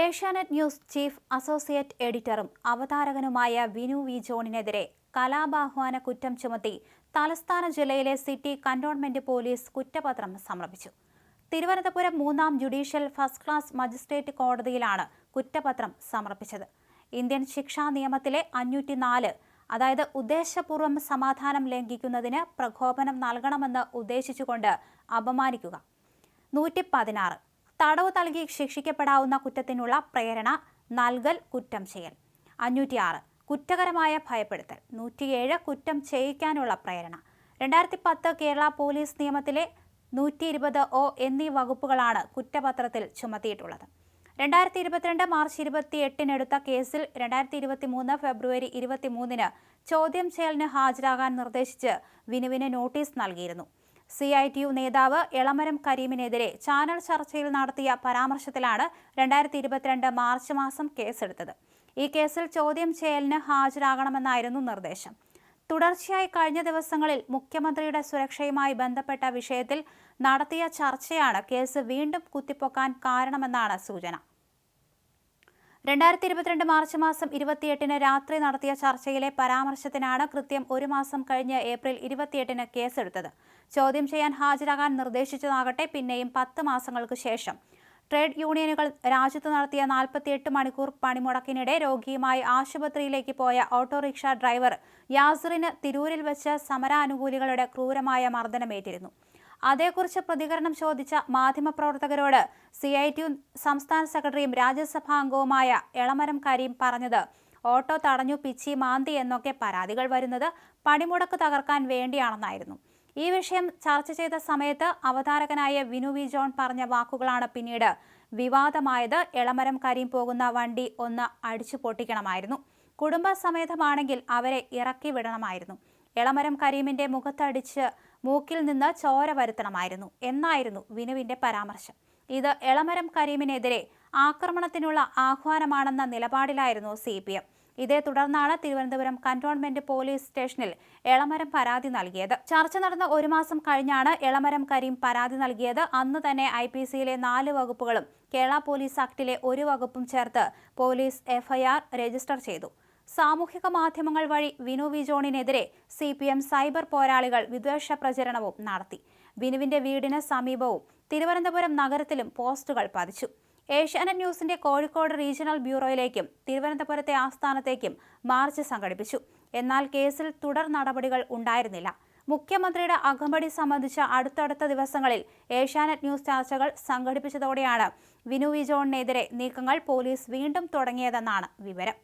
Asianet news chief associate എഡിറ്ററും അവതാരകനുമായ Vinu V ജോണിനെതിരെ കലാപാഹ്വാന കുറ്റം ചുമത്തി തലസ്ഥാന ജില്ലയിലെ സിറ്റി കന്റോൺമെന്റ് പോലീസ് കുറ്റപത്രം സമർപ്പിച്ചു. തിരുവനന്തപുരം മൂന്നാം ജുഡീഷ്യൽ ഫസ്റ്റ് ക്ലാസ് മജിസ്ട്രേറ്റ് കോടതിയിലാണ് കുറ്റപത്രം സമർപ്പിച്ചത്. ഇന്ത്യൻ ശിക്ഷാ നിയമത്തിലെ അഞ്ഞൂറ്റി നാല് അതായത് ഉദ്ദേശപൂർവം സമാധാനം ലംഘിക്കുന്നതിന് പ്രകോപനം നൽകണമെന്ന് ഉദ്ദേശിച്ചുകൊണ്ട് അപമാനിക്കുക. നൂറ്റി പതിനാറ് തടവ് നൽകി ശിക്ഷിക്കപ്പെടാവുന്ന കുറ്റത്തിനുള്ള പ്രേരണ നൽകൽ കുറ്റം ചെയ്യൽ. അഞ്ഞൂറ്റിയാറ് കുറ്റകരമായ ഭയപ്പെടുത്തൽ. നൂറ്റിയേഴ് കുറ്റം ചെയ്യിക്കാനുള്ള പ്രേരണ. രണ്ടായിരത്തി പത്ത് കേരള പോലീസ് നിയമത്തിലെ നൂറ്റി ഇരുപത് ഒ എന്നീ വകുപ്പുകളാണ് കുറ്റപത്രത്തിൽ ചുമത്തിയിട്ടുള്ളത്. രണ്ടായിരത്തി ഇരുപത്തിരണ്ട് മാർച്ച് ഇരുപത്തി എട്ടിനെടുത്ത കേസിൽ രണ്ടായിരത്തി ഇരുപത്തി മൂന്ന് ഫെബ്രുവരി ഇരുപത്തി മൂന്നിന് ചോദ്യം ചെയ്യലിന് ഹാജരാകാൻ നിർദ്ദേശിച്ച് വിനുവിന് നോട്ടീസ് നൽകിയിരുന്നു. സി ഐ ടി യു നേതാവ് എളമരം കരീമിനെതിരെ ചാനൽ ചർച്ചയിൽ നടത്തിയ പരാമർശത്തിലാണ് രണ്ടായിരത്തി ഇരുപത്തിരണ്ട് മാർച്ച് മാസം കേസെടുത്തത്. ഈ കേസിൽ ചോദ്യം ചെയ്യലിന് ഹാജരാകണമെന്നായിരുന്നു നിർദ്ദേശം. തുടർച്ചയായി കഴിഞ്ഞ ദിവസങ്ങളിൽ മുഖ്യമന്ത്രിയുടെ സുരക്ഷയുമായി ബന്ധപ്പെട്ട വിഷയത്തിൽ നടത്തിയ ചർച്ചയാണ് കേസ് വീണ്ടും കുത്തിപ്പൊക്കാൻ കാരണമെന്നാണ് സൂചന. രണ്ടായിരത്തി ഇരുപത്തിരണ്ട് മാർച്ച് മാസം ഇരുപത്തിയെട്ടിന് രാത്രി നടത്തിയ ചർച്ചയിലെ പരാമർശത്തിനാണ് കൃത്യം ഒരു മാസം കഴിഞ്ഞ് ഏപ്രിൽ ഇരുപത്തിയെട്ടിന് കേസെടുത്തത്. ചോദ്യം ചെയ്യാൻ ഹാജരാകാൻ നിർദ്ദേശിച്ചതാകട്ടെ പിന്നെയും പത്ത് മാസങ്ങൾക്ക് ശേഷം. ട്രേഡ് യൂണിയനുകൾ രാജ്യത്ത് നടത്തിയ നാൽപ്പത്തിയെട്ട് മണിക്കൂർ പണിമുടക്കിനിടെ രോഗിയുമായി ആശുപത്രിയിലേക്ക് പോയ ഓട്ടോറിക്ഷ ഡ്രൈവർ യാസറിന് തിരൂരിൽ വെച്ച് സമരാനുകൂലികളുടെ ക്രൂരമായ മർദ്ദനമേറ്റിരുന്നു. അതേക്കുറിച്ച് പ്രതികരണം ചോദിച്ച മാധ്യമപ്രവർത്തകരോട് സി ഐ ടി സംസ്ഥാന സെക്രട്ടറിയും രാജ്യസഭാ അംഗവുമായ എളമരം കരീം പറഞ്ഞത് ഓട്ടോ തടഞ്ഞു പിച്ചി മാന്തി എന്നൊക്കെ പരാതികൾ വരുന്നത് പണിമുടക്ക് തകർക്കാൻ വേണ്ടിയാണെന്നായിരുന്നു. ഈ വിഷയം ചർച്ച ചെയ്ത സമയത്ത് അവതാരകനായ വിനു വി ജോൺ പറഞ്ഞ വാക്കുകളാണ് പിന്നീട് വിവാദമായത്. എളമരം കരീം പോകുന്ന വണ്ടി ഒന്ന് അടിച്ചു പൊട്ടിക്കണമായിരുന്നു. കുടുംബസമേതമാണെങ്കിൽ അവരെ ഇറക്കി വിടണമായിരുന്നു. എളമരം കരീമിന്റെ മുഖത്തടിച്ച് മൂക്കിൽ നിന്ന് ചോര വരുത്തണമായിരുന്നു. എന്നായിരുന്നു വിനുവിന്റെ പരാമർശം. ഇത് എളമരം കരീമിനെതിരെ ആക്രമണത്തിനുള്ള ആഹ്വാനമാണെന്ന നിലപാടിലായിരുന്നു സി പി എം. ഇതേ തുടർന്നാണ് തിരുവനന്തപുരം കന്റോൺമെന്റ് പോലീസ് സ്റ്റേഷനിൽ എളമരം പരാതി നൽകിയത്. ചർച്ച നടന്ന ഒരു മാസം കഴിഞ്ഞാണ് എളമരം കരീം പരാതി നൽകിയത്. അന്ന് തന്നെ ഐ പി സിയിലെ നാല് വകുപ്പുകളും കേരള പോലീസ് ആക്ടിലെ ഒരു വകുപ്പും ചേർത്ത് പോലീസ് എഫ്ഐആർ രജിസ്റ്റർ ചെയ്തു. സാമൂഹിക മാധ്യമങ്ങൾ വഴി വിനു വി ജോണിനെതിരെ സി പി എം സൈബർ പോരാളികൾ വിദ്വേഷ പ്രചരണവും നടത്തി. വിനുവിന്റെ വീടിന് സമീപവും തിരുവനന്തപുരം നഗരത്തിലും പോസ്റ്റുകൾ പതിച്ചു. ഏഷ്യാനെറ്റ് ന്യൂസിന്റെ കോഴിക്കോട് റീജിയണൽ ബ്യൂറോയിലേക്കും തിരുവനന്തപുരത്തെ ആസ്ഥാനത്തേക്കും മാർച്ച് സംഘടിപ്പിച്ചു. എന്നാൽ കേസിൽ തുടർ നടപടികൾ ഉണ്ടായിരുന്നില്ല. മുഖ്യമന്ത്രിയുടെ അകമ്പടി സംബന്ധിച്ച അടുത്തടുത്ത ദിവസങ്ങളിൽ ഏഷ്യാനെറ്റ് ന്യൂസ് ചർച്ചകൾ സംഘടിപ്പിച്ചതോടെയാണ് വിനു വി ജോണിനെതിരെ നീക്കങ്ങൾ പോലീസ് വീണ്ടും തുടങ്ങിയതെന്നാണ് വിവരം.